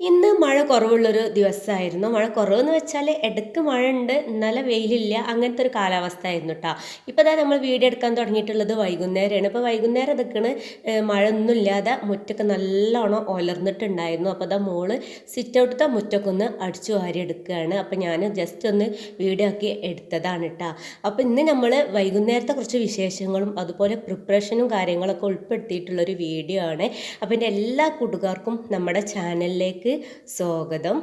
ഇന്ന് മഴ കുറവുള്ളൊരു ദിവസമായിരുന്നു. മഴ കുറവെന്ന് വെച്ചാൽ ഇടയ്ക്ക് മഴ ഉണ്ട് ഇന്നലെ വെയിലില്ല അങ്ങനത്തെ ഒരു കാലാവസ്ഥ ആയിരുന്നു കേട്ടോ ഇപ്പോൾ ഇതാ നമ്മൾ വീഡിയോ എടുക്കാൻ തുടങ്ങിയിട്ടുള്ളത് വൈകുന്നേരമാണ് ഇപ്പോൾ വൈകുന്നേരം ഇതൊക്കെയാണ് മഴ ഒന്നും ഇല്ലാതെ മുറ്റൊക്കെ നല്ലോണം ഒലർന്നിട്ടുണ്ടായിരുന്നു. അപ്പോൾ അതാ മോൾ സിറ്റ് ഔട്ടത്തെ മുറ്റൊക്കെ ഒന്ന് അടിച്ചു വാരി എടുക്കുകയാണ് അപ്പോൾ ഞാൻ ജസ്റ്റ് ഒന്ന് വീഡിയോ ആക്കി എടുത്തതാണ് കേട്ടോ അപ്പോൾ ഇന്ന് നമ്മൾ വൈകുന്നേരത്തെ കുറച്ച് വിശേഷങ്ങളും അതുപോലെ പ്രിപ്പറേഷനും കാര്യങ്ങളൊക്കെ ഉൾപ്പെടുത്തിയിട്ടുള്ളൊരു വീഡിയോ ആണ്. അപ്പോൾ എന്റെ എല്ലാ കൂട്ടുകാർക്കും നമ്മുടെ ചാനലിലേക്ക് സ്വാഗതം.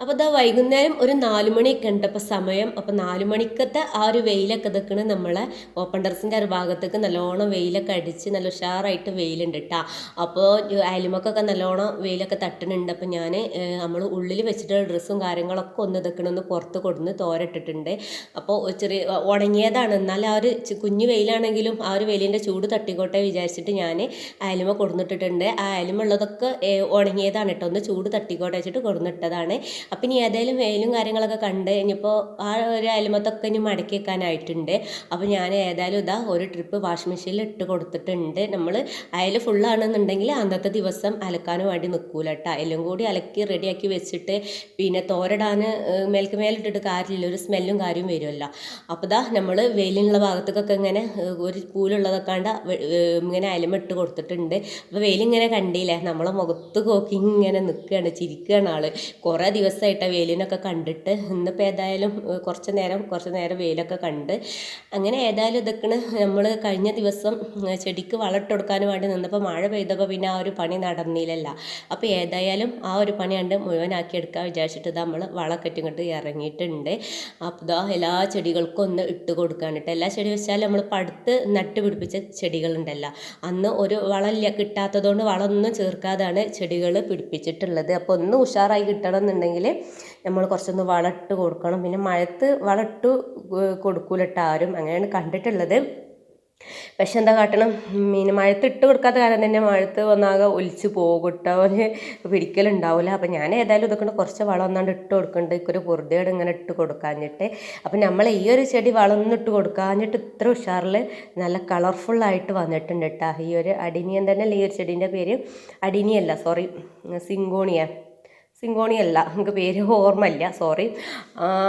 അപ്പോൾ ഇതാ വൈകുന്നേരം ഒരു നാല് മണിയൊക്കെ ഉണ്ട്. അപ്പോൾ സമയം അപ്പോൾ നാല് മണിക്കത്തെ ആ ഒരു വെയിലൊക്കെ ഇതൊക്കെയാണ് നമ്മളെ ഓപ്പൺ ടെറസിന്റെ ഒരു ഭാഗത്തേക്ക് നല്ലോണം വെയിലൊക്കെ അടിച്ച് നല്ല ഉഷാറായിട്ട് വെയിലുണ്ട് കേട്ടോ അപ്പോൾ അയലുമക്കൊക്കെ നല്ലോണം വെയിലൊക്കെ തട്ടുന്നുണ്ട്. അപ്പോൾ ഞാൻ നമ്മൾ ഉള്ളിൽ വെച്ചിട്ടുള്ള ഡ്രസ്സും കാര്യങ്ങളൊക്കെ ഒന്ന് ഇതൊക്കെയാണ് ഒന്ന് പുറത്ത് കൊടുന്ന് തോരട്ടിട്ടുണ്ട് അപ്പോൾ ചെറിയ ഉണങ്ങിയതാണ്. എന്നാൽ ആ ഒരു കുഞ്ഞു വെയിലാണെങ്കിലും ആ ഒരു വെയിലിന്റെ ചൂട് തട്ടിക്കോട്ടെ വിചാരിച്ചിട്ട് ഞാൻ അയലുമ കൊടുന്നിട്ടിട്ടുണ്ട്. ആ അയലുമുള്ളതൊക്കെ ഉണങ്ങിയതാണ് കേട്ടോ ഒന്ന് ചൂട് തട്ടിക്കോട്ടെ വെച്ചിട്ട് കൊടുന്നിട്ടതാണ്. അപ്പം ഇനി ഏതായാലും വെയിലും കാര്യങ്ങളൊക്കെ കണ്ട് ഇനിയിപ്പോൾ ആ ഒരു അയൽമത്തൊക്കെ ഇനി മടക്കി വെക്കാനായിട്ടുണ്ട്. അപ്പോൾ ഞാൻ ഏതായാലും ഇതാ ഒരു ട്രിപ്പ് വാഷിംഗ് മെഷീനിൽ ഇട്ട് കൊടുത്തിട്ടുണ്ട്. നമ്മൾ അയൽ ഫുള്ളാണെന്നുണ്ടെങ്കിൽ അന്നത്തെ ദിവസം അലക്കാനും വേണ്ടി നിൽക്കൂല കേട്ടോ എല്ലാം കൂടി അലക്കി റെഡിയാക്കി വെച്ചിട്ട് പിന്നെ തോരടാൻ മേൽക്ക് മേലിട്ടിട്ട് കാര്യമില്ല. ഒരു സ്മെല്ലും കാര്യവും വരുമല്ലോ അപ്പോൾ ഇതാ നമ്മൾ വെയിലുള്ള ഭാഗത്തേക്കൊക്കെ ഇങ്ങനെ ഒരു പൂലുള്ളതൊക്കെ കണ്ട ഇങ്ങനെ അയലമ ഇട്ട് കൊടുത്തിട്ടുണ്ട്. അപ്പോൾ വെയിലിങ്ങനെ കണ്ടില്ലേ? നമ്മളെ മുഖത്ത് നോക്കി ഇങ്ങനെ നിൽക്കുകയാണ് ചിരിക്കുകയാണ് ആൾ കുറേ ദിവസമായിട്ട് വെയിലിനൊക്കെ കണ്ടിട്ട് ഇന്നിപ്പോൾ ഏതായാലും കുറച്ച് നേരം കുറച്ച് നേരം വെയിലൊക്കെ കണ്ട് അങ്ങനെ ഏതായാലും ഇതൊക്കെ നമ്മൾ കഴിഞ്ഞ ദിവസം ചെടിക്ക് വളമിട്ട് കൊടുക്കാൻ വേണ്ടി നിന്നപ്പോൾ മഴ പെയ്തപ്പോൾ പിന്നെ ആ ഒരു പണി നടന്നില്ലല്ല. അപ്പോൾ ഏതായാലും ആ ഒരു പണി കണ്ട് മുഴുവനാക്കി എടുക്കാൻ വിചാരിച്ചിട്ട് നമ്മൾ വളക്കെട്ടി കൊണ്ട് ഇറങ്ങിയിട്ടുണ്ട്. അപ്പോൾ ഇതാ എല്ലാ ചെടികൾക്കും ഒന്ന് ഇട്ട് കൊടുക്കാനിട്ട്. എല്ലാ ചെടി വെച്ചാൽ നമ്മൾ പടുത്ത് നട്ട് പിടിപ്പിച്ച ചെടികളുണ്ടല്ലോ. അന്ന് ഒരു വളമില്ല കിട്ടാത്തതുകൊണ്ട് വളമൊന്നും ചേർക്കാതാണ് ചെടികൾ പിടിപ്പിച്ചിട്ടുള്ളത്. അപ്പോൾ ഒന്ന് ഉഷാറായി കിട്ടണം എന്നുണ്ടെങ്കിൽ നമ്മൾ കുറച്ചൊന്ന് വളട്ട് കൊടുക്കണം. പിന്നെ മഴത്ത് വളട്ട് കൊടുക്കൂലട്ടോ ആരും. അങ്ങനെയാണ് കണ്ടിട്ടുള്ളത്. പക്ഷെ എന്താ കാട്ടണം? മീൻ മഴത്ത് ഇട്ട് കൊടുക്കാത്ത കാരണം തന്നെ മഴത്ത് വന്നാകെ ഒലിച്ച് പോകട്ടോ പിടിക്കലുണ്ടാവില്ല അപ്പം ഞാൻ ഏതായാലും ഇതൊക്കെ കുറച്ച് വളം ഒന്നാണ്ട് ഇട്ട് കൊടുക്കുന്നുണ്ട് ഒരു പൊറുതേട് ഇങ്ങനെ ഇട്ട് കൊടുക്കാഞ്ഞിട്ട്. അപ്പം നമ്മൾ ഈ ഒരു ചെടി വളമൊന്നും ഇട്ട് കൊടുക്കാഞ്ഞിട്ട് ഇത്ര ഉഷാറിൽ നല്ല കളർഫുള്ളായിട്ട് വന്നിട്ടുണ്ട് കേട്ടോ ഈ ഒരു അടിനിയൻ തന്നെ ഈ ഒരു ചെടീന്റെ പേര് അടിനിയല്ല സോറി സിങ്കോണിയ. സിങ്കോണിയല്ല നമുക്ക് പേര് ഓർമ്മയില്ല സോറി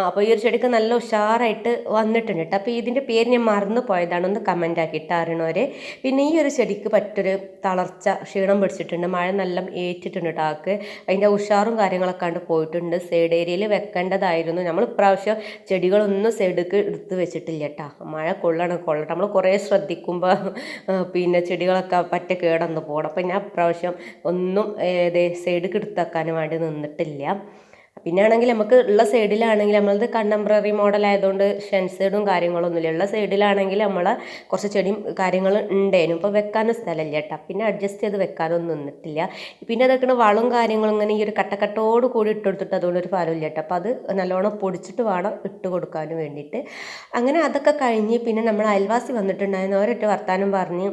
അപ്പോൾ ഈ ഒരു ചെടിക്ക് നല്ല ഉഷാറായിട്ട് വന്നിട്ടുണ്ട് കേട്ടോ. അപ്പോൾ ഇതിന്റെ പേര് ഞാൻ മറന്നു പോയതാണ് ഒന്ന് കമന്റ് ആക്കിയിട്ട് അറിയണവരെ. പിന്നെ ഈ ഒരു ചെടിക്ക് പറ്റൊരു തളർച്ച ക്ഷീണം പിടിച്ചിട്ടുണ്ട് മഴ നല്ല ഏറ്റിട്ടുണ്ട് ആൾക്ക്. അതിന്റെ ഉഷാറും കാര്യങ്ങളൊക്കെ കണ്ട് പോയിട്ടുണ്ട്. സൈഡ് ഏരിയയിൽ വെക്കേണ്ടതായിരുന്നു. നമ്മൾ ഇപ്രാവശ്യം ചെടികളൊന്നും സൈഡിലേക്ക് എടുത്ത് വെച്ചിട്ടില്ല കേട്ടോ. മഴ കൊള്ളണം കൊള്ളട്ടെ. നമ്മൾ കുറേ ശ്രദ്ധിക്കുമ്പോൾ പിന്നെ ചെടികളൊക്കെ പറ്റ കേടന്ന് പോകണം. അപ്പോൾ ഞാൻ ഇപ്രാവശ്യം ഒന്നും സൈഡിലേക്ക് എടുത്തേക്കാൻ വേണ്ടി നിന്ന്. വന്നിട്ടില്ല. പിന്നെ ആണെങ്കിൽ നമുക്ക് ഉള്ള സൈഡിലാണെങ്കിൽ നമ്മളത് കണ്ടംപററി മോഡൽ ആയതുകൊണ്ട് ഷെൻസൈഡും കാര്യങ്ങളൊന്നുമില്ല. ഉള്ള സൈഡിലാണെങ്കിൽ നമ്മൾ കുറച്ച് ചെടിയും കാര്യങ്ങൾ ഉണ്ടേനും. ഇപ്പോൾ വെക്കാനും സ്ഥലമില്ല കേട്ടോ. പിന്നെ അഡ്ജസ്റ്റ് ചെയ്ത് വെക്കാനൊന്നും നിന്നിട്ടില്ല. പിന്നെ അതൊക്കെ വളവും കാര്യങ്ങളും ഇങ്ങനെ ഈ ഒരു കട്ടക്കട്ടോട് കൂടി ഇട്ട് കൊടുത്തിട്ട് അതുകൊണ്ട് ഒരു ഫലമില്ല കേട്ടോ. അപ്പോൾ അത് നല്ലോണം പൊടിച്ചിട്ട് വേണം ഇട്ട് കൊടുക്കാനും വേണ്ടിയിട്ട്. അങ്ങനെ അതൊക്കെ കഴിഞ്ഞ് പിന്നെ നമ്മൾ അയൽവാസി വന്നിട്ടുണ്ടായിരുന്നു. അവരൊട്ട് വർത്താനം പറഞ്ഞ്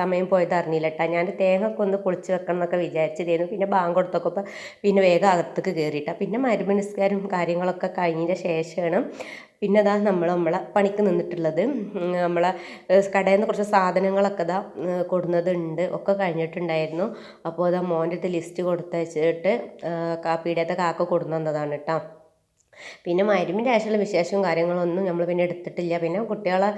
സമയം പോയത് അറിഞ്ഞില്ല കേട്ടോ. ഞാൻ തേങ്ങ ഒക്കെ ഒന്ന് പൊളിച്ച് വെക്കണം എന്നൊക്കെ വിചാരിച്ചതായിരുന്നു. പിന്നെ ബാങ്ക് കൊടുത്തൊക്കെ പിന്നെ വേഗം അകത്തേക്ക് കയറിയിട്ടാണ് പിന്നെ മരുമ നിസ്കാരം കാര്യങ്ങളൊക്കെ കഴിഞ്ഞതിന്റെ ശേഷമാണ് പിന്നെ അതാ നമ്മൾ നമ്മളെ പണിക്ക് നിന്നിട്ടുള്ളത്. നമ്മളെ കടയിൽ നിന്ന് കുറച്ച് സാധനങ്ങളൊക്കെ ഇതാ കൊടുന്നതുണ്ട്. ഒക്കെ കഴിഞ്ഞിട്ടുണ്ടായിരുന്നു. അപ്പോൾ അതാ മോന്റെ അടുത്ത് ലിസ്റ്റ് കൊടുത്തയച്ചിട്ട് പീടിയത്തെ കാക്ക കൊടുന്നു തന്നതാണ് കേട്ടോ. പിന്നെ മരുമിന്റെ ആവശ്യമുള്ള വിശേഷവും കാര്യങ്ങളൊന്നും നമ്മൾ പിന്നെ എടുത്തിട്ടില്ല. പിന്നെ കുട്ടികളെ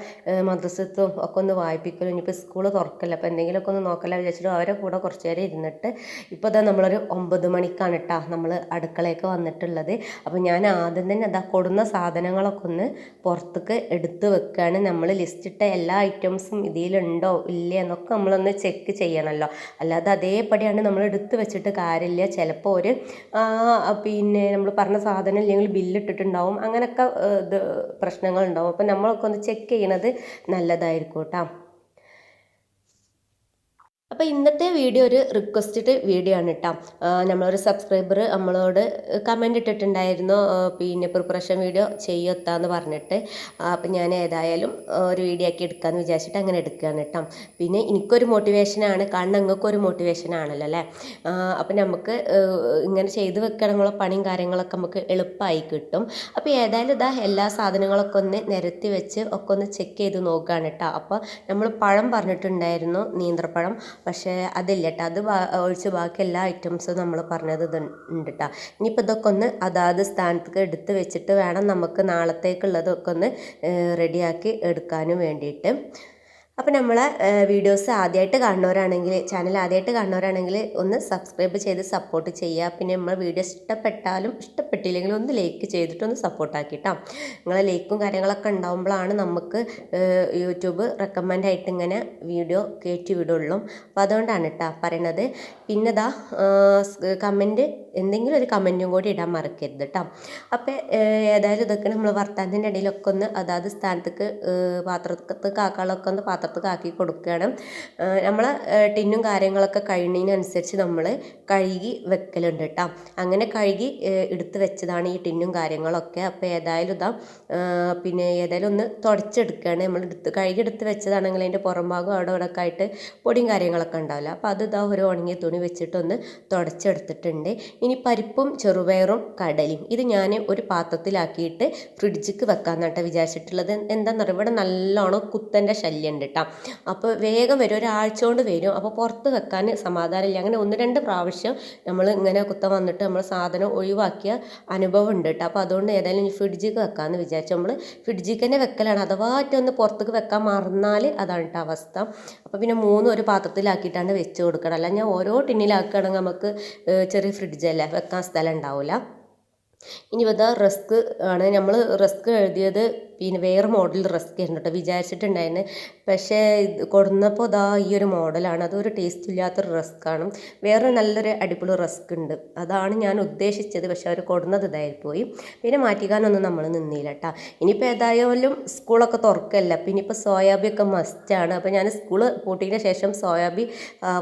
മദ്രസത്തും ഒക്കെ ഒന്ന് വായിപ്പിക്കലും ഇനിയിപ്പോൾ സ്കൂൾ തുറക്കല്ല അപ്പോൾ എന്തെങ്കിലുമൊക്കെ ഒന്ന് നോക്കല്ല വിചാരിച്ചിട്ട് അവരെ കൂടെ കുറച്ച് നേരം ഇരുന്നിട്ട് ഇപ്പോൾ ഇതാ നമ്മളൊരു ഒമ്പത് മണിക്കാണ് കേട്ടോ നമ്മൾ അടുക്കളയൊക്കെ വന്നിട്ടുള്ളത്. അപ്പോൾ ഞാൻ ആദ്യം തന്നെ അതാ കൊടുന്ന സാധനങ്ങളൊക്കെ ഒന്ന് പുറത്തേക്ക് എടുത്ത് വെക്കുകയാണ് നമ്മൾ ലിസ്റ്റ് ഇട്ട എല്ലാ ഐറ്റംസും ഇതിലുണ്ടോ ഇല്ലേ എന്നൊക്കെ നമ്മളൊന്ന് ചെക്ക് ചെയ്യണമല്ലോ അല്ലാതെ അതേപടിയാണ് നമ്മൾ എടുത്ത് വെച്ചിട്ട് കാര്യമില്ല. ചിലപ്പോൾ ഒരു പിന്നെ നമ്മൾ പറഞ്ഞ സാധനം ഇല്ലെങ്കിൽ ബില്ലിട്ടിട്ടുണ്ടാവും. അങ്ങനെയൊക്കെ ഇത് പ്രശ്നങ്ങളുണ്ടാവും. അപ്പം നമ്മളൊക്കെ ഒന്ന് ചെക്ക് ചെയ്യണത് നല്ലതായിരിക്കും കേട്ടോ. അപ്പോൾ ഇന്നത്തെ വീഡിയോ ഒരു റിക്വസ്റ്റഡ് വീഡിയോ ആണ് കേട്ടോ നമ്മളൊരു സബ്സ്ക്രൈബർ നമ്മളോട് കമന്റ് ഇട്ടിട്ടുണ്ടായിരുന്നു പിന്നെ പ്രിപ്പറേഷൻ വീഡിയോ ചെയ്യത്താന്ന് പറഞ്ഞിട്ട്. അപ്പം ഞാൻ ഏതായാലും ഒരു വീഡിയോ ആക്കി എടുക്കാമെന്ന് വിചാരിച്ചിട്ട് അങ്ങനെ എടുക്കുകയാണ് കേട്ടോ പിന്നെ എനിക്കൊരു മോട്ടിവേഷനാണ് കാരണം നിങ്ങൾക്കൊരു മോട്ടിവേഷൻ ആണല്ലോ അല്ലേ? അപ്പം നമുക്ക് ഇങ്ങനെ ചെയ്ത് വെക്കണങ്ങളോ പണിയും കാര്യങ്ങളൊക്കെ നമുക്ക് എളുപ്പമായി കിട്ടും. അപ്പോൾ ഏതായാലും ഇതാ എല്ലാ സാധനങ്ങളൊക്കെ ഒന്ന് നിരത്തി വെച്ച് ഒക്കെ ഒന്ന് ചെക്ക് ചെയ്ത് നോക്കുകയാണ് കേട്ടോ അപ്പോൾ നമ്മൾ പഴം പറഞ്ഞിട്ടുണ്ടായിരുന്നു നീന്ത്രപ്പഴം. പക്ഷേ അതില്ല കേട്ടോ അത് ഒഴിച്ച് ബാക്കി എല്ലാ ഐറ്റംസും നമ്മൾ പറഞ്ഞത് ഇത് ഉണ്ട് കേട്ടോ ഇനിയിപ്പോൾ ഇതൊക്കെ ഒന്ന് അതാത് സ്ഥാനത്തേക്ക് എടുത്ത് വെച്ചിട്ട് വേണം നമുക്ക് നാളത്തേക്കുള്ളതൊക്കെ ഒന്ന് റെഡിയാക്കി എടുക്കാനും വേണ്ടിയിട്ട്. അപ്പോൾ നമ്മളെ വീഡിയോസ് ആദ്യമായിട്ട് കാണുന്നവരാണെങ്കിൽ ചാനൽ ആദ്യമായിട്ട് കാണുന്നവരാണെങ്കിൽ ഒന്ന് സബ്സ്ക്രൈബ് ചെയ്ത് സപ്പോർട്ട് ചെയ്യുക. പിന്നെ നമ്മൾ വീഡിയോ ഇഷ്ടപ്പെട്ടാലും ഇഷ്ടപ്പെട്ടില്ലെങ്കിലും ഒന്ന് ലൈക്ക് ചെയ്തിട്ടൊന്ന് സപ്പോർട്ടാക്കിട്ടോ നിങ്ങളെ ലൈക്കും കാര്യങ്ങളൊക്കെ ഉണ്ടാകുമ്പോഴാണ് നമുക്ക് യൂട്യൂബ് റെക്കമെൻഡ് ആയിട്ട് ഇങ്ങനെ വീഡിയോ കയറ്റി വിടുള്ളൂ. അപ്പോൾ അതുകൊണ്ടാണ് കേട്ടോ പറയണത്. പിന്നെ ഇതാ കമന്റ് എന്തെങ്കിലും ഒരു കമന്റും കൂടി ഇടാൻ മറക്കരുത് കേട്ടോ അപ്പോൾ ഏതായാലും ഇതൊക്കെ നമ്മൾ വർത്താനത്തിന്റെ ഇടയിലൊക്കെ ഒന്ന് അതാത് സ്ഥാനത്തേക്ക് പാത്രത്തേക്ക് ആക്കാളൊക്കെ ഒന്ന് പാത്രത്തേക്ക് ആക്കി കൊടുക്കുകയാണ്. നമ്മൾ ടിന്നും കാര്യങ്ങളൊക്കെ കഴിയുന്നതിനനുസരിച്ച് നമ്മൾ കഴുകി വെക്കലുണ്ട് കേട്ടോ അങ്ങനെ കഴുകി എടുത്ത് വെച്ചതാണ് ഈ ടിന്നും കാര്യങ്ങളൊക്കെ. അപ്പോൾ ഏതായാലും ഇതാ പിന്നെ ഏതായാലും ഒന്ന് തുടച്ചെടുക്കുകയാണ്. നമ്മൾ എടുത്ത് കഴുകി എടുത്ത് വെച്ചതാണെങ്കിൽ അതിന്റെ പുറം ഭാഗം അവിടെ ഇവിടെ ആയിട്ട് പൊടിയും കാര്യങ്ങളൊക്കെ ഉണ്ടാവില്ല. അപ്പോൾ അത് ഇതാ ഒരു ഉണങ്ങിയ തുണി വെച്ചിട്ടൊന്ന് തുടച്ചെടുത്തിട്ടുണ്ട്. ഇനി പരിപ്പും ചെറുപയറും കടലയും. ഇത് ഞാൻ ഒരു പാത്രത്തിലാക്കിയിട്ട് ഫ്രിഡ്ജിക്ക് വെക്കാമെന്നാട്ടോ വിചാരിച്ചിട്ടുള്ളത്. എന്താണെന്ന് പറയുക ഇവിടെ നല്ലോണം കുത്തന്റെ ശല്യം ഉണ്ട് കേട്ടോ. അപ്പോൾ വേഗം വരും ഒരാഴ്ച കൊണ്ട് വരും. അപ്പോൾ പുറത്ത് വെക്കാൻ സമാധാനമില്ല. അങ്ങനെ ഒന്ന് രണ്ട് പ്രാവശ്യം നമ്മൾ ഇങ്ങനെ കുത്തം വന്നിട്ട് നമ്മൾ സാധനം ഒഴിവാക്കിയ അനുഭവം ഉണ്ട് കേട്ടോ. അപ്പോൾ അതുകൊണ്ട് ഏതായാലും ഫ്രിഡ്ജിക്ക് വെക്കാമെന്ന് വിചാരിച്ചു. നമ്മൾ ഫ്രിഡ്ജിക്ക് തന്നെ വെക്കലാണ്. അഥവാ ഒന്ന് പുറത്തേക്ക് വെക്കാൻ മറന്നാൽ അതാണ് കേട്ടോ അവസ്ഥ. അപ്പോൾ പിന്നെ മൂന്നും ഒരു പാത്രത്തിലാക്കിയിട്ടാണ് വെച്ച് കൊടുക്കണം അല്ല ഞാൻ ഓരോ ടിന്നിലാക്കുകയാണെങ്കിൽ നമുക്ക് ചെറിയ ഫ്രിഡ്ജല്ലേ വെക്കാൻ സ്ഥലം ഉണ്ടാവില്ല ഇനി ഇതാ റസ്ക് ആണ്. നമ്മൾ റസ്ക് എഴുതിയത് പിന്നെ വേറെ മോഡൽ റസ്ക് ആയിരുന്നു കേട്ടോ വിചാരിച്ചിട്ടുണ്ടായിരുന്നു പക്ഷേ കൊടുന്നപ്പോൾ ഇതാ ഈ ഒരു മോഡലാണ് അതൊരു ടേസ്റ്റ് ഇല്ലാത്തൊരു റസ്ക്കാണ് വേറെ നല്ലൊരു അടിപൊളി റസ്ക് ഉണ്ട്. അതാണ് ഞാൻ ഉദ്ദേശിച്ചത്. പക്ഷെ അവർ കൊടുന്നത് ഇതായിപ്പോയി. പിന്നെ മാറ്റിക്കാനൊന്നും നമ്മൾ നിന്നില്ല കേട്ടോ ഇനിയിപ്പോൾ ഏതായാലും സ്കൂളൊക്കെ തുറക്കല്ല? പിന്നെ ഇപ്പോൾ സോയാബി ഒക്കെ മസ്റ്റാണ് അപ്പോൾ ഞാൻ സ്കൂൾ പൂട്ടിയതിന് ശേഷം സോയാബി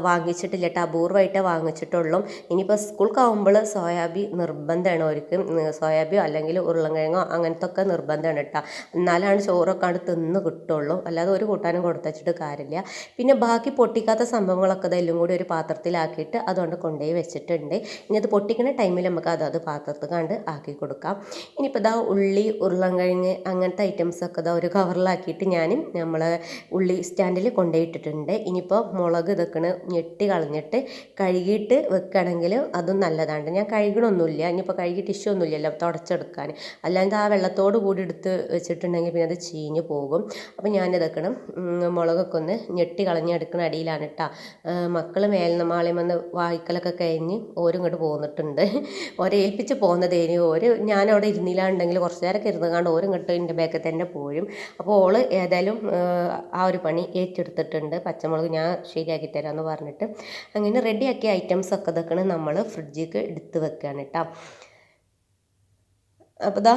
വാങ്ങിച്ചിട്ടില്ല കേട്ടോ അപൂർവമായിട്ടേ വാങ്ങിച്ചിട്ടുള്ളൂ. ഇനിയിപ്പോൾ സ്കൂൾക്കാവുമ്പോൾ സോയാബി നിർബന്ധമാണ്. അവർക്ക് സോയാബിയോ അല്ലെങ്കിൽ ഉരുളൻകിഴങ്ങോ അങ്ങനത്തെ ഒക്കെ നിർബന്ധമാണ് കേട്ടോ എന്നാലാണ് ചോറൊക്കെ അവിടെ തിന്ന് കിട്ടുള്ളൂ. അല്ലാതെ ഒരു കൂട്ടാനും കൊടുത്തച്ചിട്ട് കാര്യമില്ല. പിന്നെ ബാക്കി പൊട്ടിക്കാത്ത സംഭവങ്ങളൊക്കെ ഇതെല്ലാം കൂടി ഒരു പാത്രത്തിലാക്കിയിട്ട് അതുകൊണ്ട് കൊണ്ടുപോയി വെച്ചിട്ടുണ്ട്. ഇനി അത് പൊട്ടിക്കുന്ന ടൈമിൽ നമുക്ക് അതത് അത് പാത്രത്തിൽ കണ്ട് ആക്കി കൊടുക്കാം. ഇനിയിപ്പോൾ ഇതാ ഉള്ളി ഉരുളൻകിഴങ്ങ് അങ്ങനത്തെ ഐറ്റംസൊക്കെ ഇതാ ഒരു കവറിലാക്കിയിട്ട് ഞാൻ നമ്മൾ ഉള്ളി സ്റ്റാൻഡിൽ കൊണ്ടുപോയിട്ടിട്ടുണ്ട് ഇനിയിപ്പോൾ മുളക് ഇതൊക്കെ ഞെട്ടി കളഞ്ഞിട്ട് കഴുകിയിട്ട് വെക്കുകയാണെങ്കിൽ അതും നല്ലതാണ്. ഞാൻ കഴുകണമൊന്നുമില്ല ഇനിയിപ്പോൾ കഴുകി ടിഷ്യൂ ഒന്നുമില്ലല്ലോ തുടച്ചെടുക്കാൻ അല്ലാണ്ട് ആ വെള്ളത്തോട് കൂടി എടുത്ത് വെച്ചിട്ടുണ്ടെങ്കിൽ പിന്നെ അത് ചീഞ്ഞ് പോകും. അപ്പോൾ ഞാനിതൊക്കെ മുളകൊക്കെ ഒന്ന് ഞെട്ടി കളഞ്ഞെടുക്കുന്ന അടിയിലാണ് കേട്ടോ മക്കൾ മേൽനമാളയും വന്ന് വായിക്കലൊക്കെ കഴിഞ്ഞ് ഓരും ഇങ്ങോട്ട് പോന്നിട്ടുണ്ട്. ഓരെ ഏൽപ്പിച്ച് പോകുന്നതേനി ഓര് ഞാനവിടെ ഇരുന്നില്ലാണ്ടെങ്കിൽ കുറച്ച് നേരമൊക്കെ ഇരുന്നുകാണ്ട് ഓരും ഇങ്ങോട്ട് എന്റെ ബാക്കിൽ തന്നെ പോരും. അപ്പോൾ ഓൾ ഏതായാലും ആ ഒരു പണി ഏറ്റെടുത്തിട്ടുണ്ട്. പച്ചമുളക് ഞാൻ ശരിയാക്കി തരാമെന്ന് പറഞ്ഞിട്ട്. അങ്ങനെ റെഡിയാക്കിയ ഐറ്റംസ് ഒക്കെ ഇതൊക്കെ നമ്മൾ ഫ്രിഡ്ജിലേക്ക് എടുത്ത് വെക്കുകയാണ് കേട്ടോ അപ്പോൾ ദാ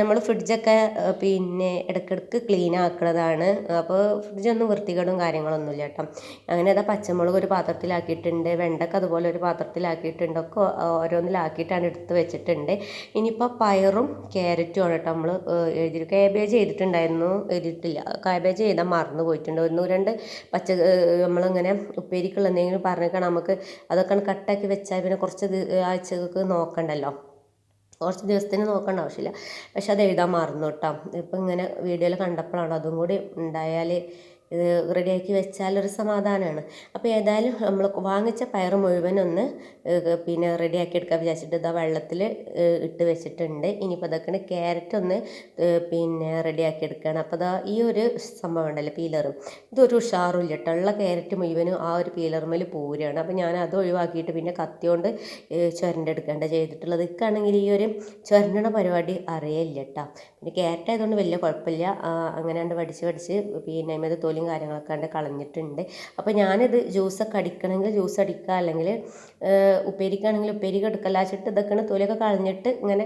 നമ്മൾ ഫ്രിഡ്ജൊക്കെ പിന്നെ ഇടയ്ക്കിടയ്ക്ക് ക്ലീൻ ആക്കുന്നതാണ് അപ്പോൾ ഫ്രിഡ്ജൊന്നും വൃത്തികേടും കാര്യങ്ങളൊന്നും ഇല്ല കേട്ടോ അങ്ങനെ അതാ പച്ചമുളക് ഒരു പാത്രത്തിലാക്കിയിട്ടുണ്ട് വെണ്ടക്ക അതുപോലെ ഒരു പാത്രത്തിലാക്കിയിട്ടുണ്ട് ഒക്കെ ഓരോന്നിലാക്കിയിട്ടാണ് എടുത്ത് വെച്ചിട്ടുണ്ട്. ഇനിയിപ്പോൾ പയറും ക്യാരറ്റും ആണ് കേട്ടോ നമ്മൾ എഴുതി കാബേജ് ചെയ്തിട്ടുണ്ടായിരുന്നു എഴുതിയിട്ടില്ല. കാബേജ് ചെയ്താൽ മറന്നു പോയിട്ടുണ്ട്. ഒന്ന് രണ്ട് പച്ച നമ്മളിങ്ങനെ ഉപ്പേരിക്കുള്ള എന്തെങ്കിലും പറഞ്ഞേക്കാണ് നമുക്ക് അതൊക്കെ കട്ടാക്കി വെച്ചാൽ പിന്നെ കുറച്ച് ആഴ്ചകൾക്ക് നോക്കണ്ടല്ലോ. കുറച്ച് ദിവസത്തിന് നോക്കേണ്ട ആവശ്യമില്ല. പക്ഷെ അത് എഴുതാൻ മറന്നു കേട്ടോ. ഇപ്പം ഇങ്ങനെ വീഡിയോയിൽ കണ്ടപ്പോഴാണ് അതും കൂടി ഉണ്ടായാൽ ഇത് റെഡിയാക്കി വെച്ചാൽ ഒരു സമാധാനമാണ്. അപ്പോൾ ഏതായാലും നമ്മൾ വാങ്ങിച്ച പയർ മുഴുവൻ ഒന്ന് പിന്നെ റെഡിയാക്കി എടുക്കാൻ വിചാരിച്ചിട്ട് ഇതാ വെള്ളത്തിൽ ഇട്ട് വെച്ചിട്ടുണ്ട്. ഇനിയിപ്പോൾ അതൊക്കെ ക്യാരറ്റ് ഒന്ന് പിന്നെ റെഡിയാക്കി എടുക്കുകയാണ്. അപ്പോൾ അതാ ഈ ഒരു സംഭവം ഉണ്ടല്ലോ പീലറും. ഇതൊരു ഉഷാറും ഇല്ല കേട്ടോ. ഉള്ള ക്യാരറ്റ് മുഴുവനും ആ ഒരു പീലറുമേൽ പൂരാണ് അപ്പോൾ ഞാൻ അത് ഒഴിവാക്കിയിട്ട് പിന്നെ കത്തിയോണ്ട് ചുരണ്ടെടുക്കേണ്ട ചെയ്തിട്ടുള്ളത്. ഇക്കാണെങ്കിൽ ഈ ഒരു ചുരണ്ടണ പരിപാടി അറിയില്ല കേട്ടോ. പിന്നെ ക്യാരറ്റ് ആയതുകൊണ്ട് വലിയ കുഴപ്പമില്ല. ആ, അങ്ങനെ കണ്ട് പഠിച്ച് പഠിച്ച് പിന്നെ അതിമേത് തൊലിയും കാര്യങ്ങളൊക്കെ കണ്ട് കളഞ്ഞിട്ടുണ്ട്. അപ്പോൾ ഞാനിത് ജ്യൂസൊക്കെ അടിക്കണമെങ്കിൽ ജ്യൂസ് അടിക്കുക അല്ലെങ്കിൽ ഉപ്പേരിക്കാണെങ്കിൽ ഉപ്പേരിക്ക് എടുക്കലാച്ചിട്ട് ഇതൊക്കെ തൊലിയൊക്കെ കളഞ്ഞിട്ട് ഇങ്ങനെ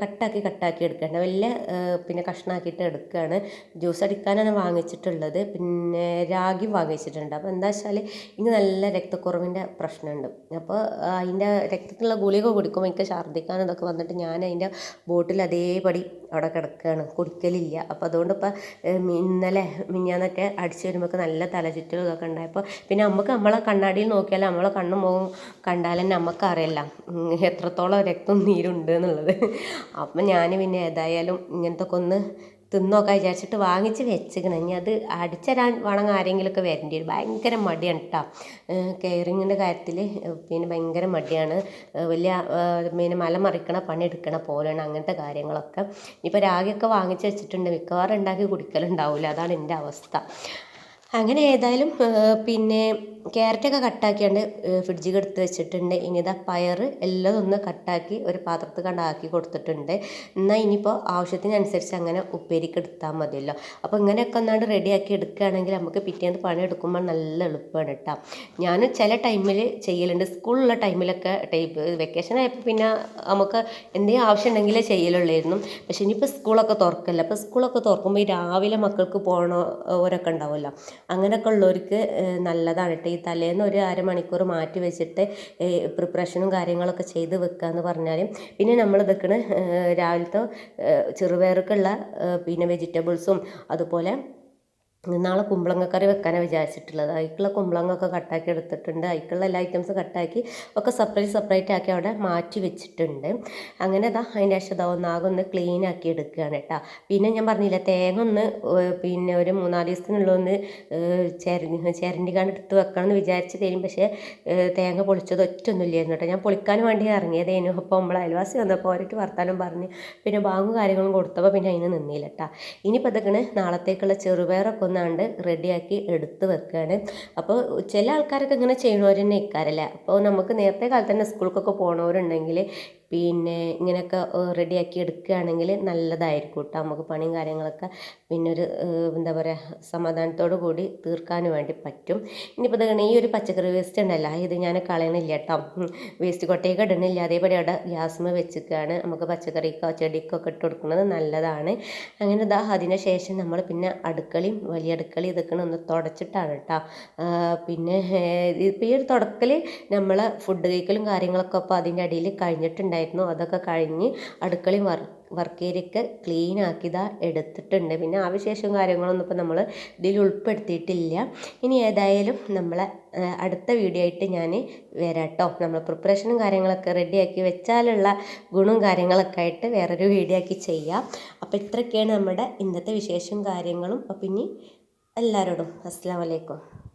കട്ടാക്കി കട്ടാക്കി എടുക്കേണ്ട. വലിയ പിന്നെ കഷ്ണാക്കിയിട്ട് എടുക്കുകയാണ്. ജ്യൂസ് അടിക്കാനാണ് വാങ്ങിച്ചിട്ടുള്ളത്. പിന്നെ രാഗി വാങ്ങിച്ചിട്ടുണ്ട്. അപ്പോൾ എന്താ വെച്ചാൽ ഇനി നല്ല രക്തക്കുറവിന്റെ പ്രശ്നമുണ്ട്. അപ്പോൾ അതിന്റെ രക്തത്തിലുള്ള ഗുളിക കുടിക്കുമ്പോൾ എനിക്ക് ഛർദ്ദിക്കാൻ ഇതൊക്കെ വന്നിട്ട് ഞാൻ അതിന്റെ ബോട്ടിൽ അതേപടി അവിടെ കിടക്കുകയാണ് കുടിക്കലില്ല. അപ്പോൾ അതുകൊണ്ട് ഇപ്പോൾ ഇന്നലെ മിഞ്ഞാന്നൊക്കെ അടിച്ച് വരുമ്പോൾ നല്ല തലചുറ്റലും ഇതൊക്കെ ഉണ്ടായപ്പോൾ പിന്നെ നമുക്ക് നമ്മളെ കണ്ണാടിയിൽ നോക്കിയാൽ നമ്മളെ കണ്ണും മുഖം കണ്ടാൽ തന്നെ നമുക്കറിയില്ല അറിയില്ല എത്രത്തോളം രക്തം നീരുണ്ട് എന്നുള്ളത്. അപ്പം ഞാൻ പിന്നെ ഏതായാലും ഇങ്ങനത്തെ ഒന്ന് തിന്നോക്കാൻ വിചാരിച്ചിട്ട് വാങ്ങിച്ച് വെച്ചിക്കണം ഇനി അത് അടിച്ചരാൻ വേണമെങ്കിൽ ആരെങ്കിലുമൊക്കെ വരേണ്ടി വരും. ഭയങ്കര മടിയാണ് കേട്ടോ കെയറിങ്ങിന്റെ കാര്യത്തിൽ പിന്നെ ഭയങ്കര മടിയാണ്. വലിയ പിന്നെ മല മറിക്കണ പണി എടുക്കണ പോലെയാണ് അങ്ങനത്തെ കാര്യങ്ങളൊക്കെ. ഇപ്പോൾ രാഗിയൊക്കെ വാങ്ങിച്ച് വെച്ചിട്ടുണ്ട്. മിക്കവാറും ഉണ്ടാക്കി കുടിക്കലുണ്ടാവില്ല അതാണ് എന്റെ അവസ്ഥ. അങ്ങനെ ഏതായാലും പിന്നെ ക്യാരറ്റൊക്കെ കട്ടാക്കിയാണ്ട് ഫ്രിഡ്ജിൽ എടുത്ത് വെച്ചിട്ടുണ്ട്. ഇനി ഇതാ പയർ എല്ലാം ഒന്ന് കട്ടാക്കി ഒരു പാത്രത്തിൽ കണ്ടാക്കി കൊടുത്തിട്ടുണ്ട്. എന്നാൽ ഇനിയിപ്പോൾ ആവശ്യത്തിനനുസരിച്ച് അങ്ങനെ ഉപ്പേരിക്ക് എടുത്താൽ മതിയല്ലോ. അപ്പോൾ ഇങ്ങനെയൊക്കെ ഒന്നാണ്ട് റെഡിയാക്കി എടുക്കുകയാണെങ്കിൽ നമുക്ക് പിറ്റേന്ന് പണി എടുക്കുമ്പോൾ നല്ല എളുപ്പമാണ് കേട്ടോ. ഞാൻ ചില ടൈമിൽ ചെയ്യലുണ്ട്. സ്കൂളിലുള്ള ടൈമിലൊക്കെ ടൈപ്പ് വെക്കേഷൻ ആയപ്പോൾ പിന്നെ നമുക്ക് എന്തെങ്കിലും ആവശ്യം ഉണ്ടെങ്കിലേ ചെയ്യലുള്ളായിരുന്നു. പക്ഷേ ഇനിയിപ്പോൾ സ്കൂളൊക്കെ തുറക്കല്ല? അപ്പോൾ സ്കൂളൊക്കെ തുറക്കുമ്പോൾ ഈ രാവിലെ മക്കൾക്ക് പോകണവരൊക്കെ ഉണ്ടാവുമല്ലോ. അങ്ങനെയൊക്കെ ഉള്ളവർക്ക് നല്ലതാണ് കേട്ടോ. ഈ തലേന്ന് ഒരു അരമണിക്കൂർ മാറ്റി വെച്ചിട്ട് പ്രിപ്പറേഷനും കാര്യങ്ങളൊക്കെ ചെയ്ത് വെക്കുക എന്ന് പറഞ്ഞാൽ പിന്നെ നമ്മൾ ഇതൊക്കെ രാവിലത്തെ ചെറുപയർക്കുള്ള പിന്നെ വെജിറ്റബിൾസും അതുപോലെ നാളെ കുമ്പളങ്ങക്കറി വെക്കാനാണ് വിചാരിച്ചിട്ടുള്ളത്. അതിക്കുള്ള കുമ്പളങ്ങൊക്കെ കട്ടാക്കി എടുത്തിട്ടുണ്ട്. അതിക്കുള്ള എല്ലാ ഐറ്റംസ് കട്ടാക്കി ഒക്കെ സെപ്പറേറ്റ് സെപ്പറേറ്റ് ആക്കി അവിടെ മാറ്റി വെച്ചിട്ടുണ്ട്. അങ്ങനെ അതാ അതിന്റെ ശേഷം അതാ ഒന്നാകെ ഒന്ന് ക്ലീൻ ആക്കി എടുക്കുകയാണ് കേട്ടോ. പിന്നെ ഞാൻ പറഞ്ഞില്ല തേങ്ങ ഒന്ന് പിന്നെ ഒരു മൂന്നാൽ ദിവസത്തിനുള്ള ഒന്ന് ചിരണ്ടി കാണി എടുത്ത് വെക്കണം എന്ന് വിചാരിച്ച് തരും. പക്ഷേ തേങ്ങ പൊളിച്ചത് ഒറ്റൊന്നുമില്ലായിരുന്നു കേട്ടോ. ഞാൻ പൊളിക്കാൻ വേണ്ടി ഇറങ്ങിയതേനു. അപ്പോൾ നമ്മൾ അയൽവാസി വന്നപ്പോൾ അവർക്ക് വർത്താനം പറഞ്ഞ് പിന്നെ ബാങ്കും കാര്യങ്ങളും കൊടുത്തപ്പോൾ പിന്നെ അതിന് നിന്നില്ല കേട്ടോ. ഇനിയിപ്പോൾ ഇതൊക്കെയാണ് നാളത്തേക്കുള്ള ചെറുപയറൊക്കെ ഒന്ന് ഒന്നാണ്ട് റെഡിയാക്കി എടുത്ത് വെക്കുകയാണ് അപ്പോൾ ചില ആൾക്കാരൊക്കെ ഇങ്ങനെ ചെയ്യണവർ തന്നെ ഇക്കാറില്ല അപ്പോൾ നമുക്ക് നേരത്തെ കാലത്ത് തന്നെ സ്കൂൾക്കൊക്കെ പോകണവരുണ്ടെങ്കിൽ പിന്നെ ഇങ്ങനെയൊക്കെ റെഡിയാക്കി എടുക്കുകയാണെങ്കിൽ നല്ലതായിരിക്കും കേട്ടോ. നമുക്ക് പണിയും കാര്യങ്ങളൊക്കെ പിന്നെ ഒരു എന്താ പറയുക സമാധാനത്തോടു കൂടി തീർക്കാൻ വേണ്ടി പറ്റും. ഇനിയിപ്പോൾ ഇതാണ് ഈ ഒരു പച്ചക്കറി വേസ്റ്റ് ഉണ്ടല്ലോ ഇത് ഞാൻ കളയണില്ല കേട്ടോ. വേസ്റ്റ് കൊട്ടയൊക്കെ ഇടണില്ല അതേപോലെ അവിടെ ഗ്യാസ്മ വെച്ചിരിക്കുകയാണ്. നമുക്ക് പച്ചക്കറിക്കോ ചെടിക്കോ ഒക്കെ ഇട്ട് കൊടുക്കുന്നത് നല്ലതാണ്. അങ്ങനെ ഇതാ അതിന് ശേഷം നമ്മൾ പിന്നെ അടുക്കളയും വലിയ അടുക്കളയും ഇതൊക്കെ ഒന്ന് തുടച്ചിട്ടാണ് കേട്ടോ. പിന്നെ ഇപ്പോൾ ഈ ഒരു തുടക്കൽ നമ്മൾ ഫുഡ് കഴിക്കലും കാര്യങ്ങളൊക്കെ അപ്പോൾ അതിന്റെ അടിയിൽ കഴിഞ്ഞിട്ടുണ്ട്. ഉണ്ടായിരുന്നു. അതൊക്കെ കഴിഞ്ഞ് അടുക്കളയും വർ വർക്ക് ഏരിയയൊക്കെ ക്ലീൻ ആക്കിതാ എടുത്തിട്ടുണ്ട്. പിന്നെ ആവിശേഷവും കാര്യങ്ങളൊന്നും ഇപ്പോൾ നമ്മൾ ഇതിൽ ഉൾപ്പെടുത്തിയിട്ടില്ല. ഇനി ഏതായാലും നമ്മളെ അടുത്ത വീഡിയോ ആയിട്ട് ഞാൻ വരാം കേട്ടോ നമ്മൾ പ്രിപ്പറേഷനും കാര്യങ്ങളൊക്കെ റെഡിയാക്കി വെച്ചാലുള്ള ഗുണവും കാര്യങ്ങളൊക്കെ ആയിട്ട് വേറൊരു വീഡിയോ ആക്കി ചെയ്യാം. അപ്പോൾ ഇത്രയൊക്കെയാണ് നമ്മുടെ ഇന്നത്തെ വിശേഷം കാര്യങ്ങളും. അപ്പം ഇനി എല്ലാവരോടും അസ്സാം വലൈക്കും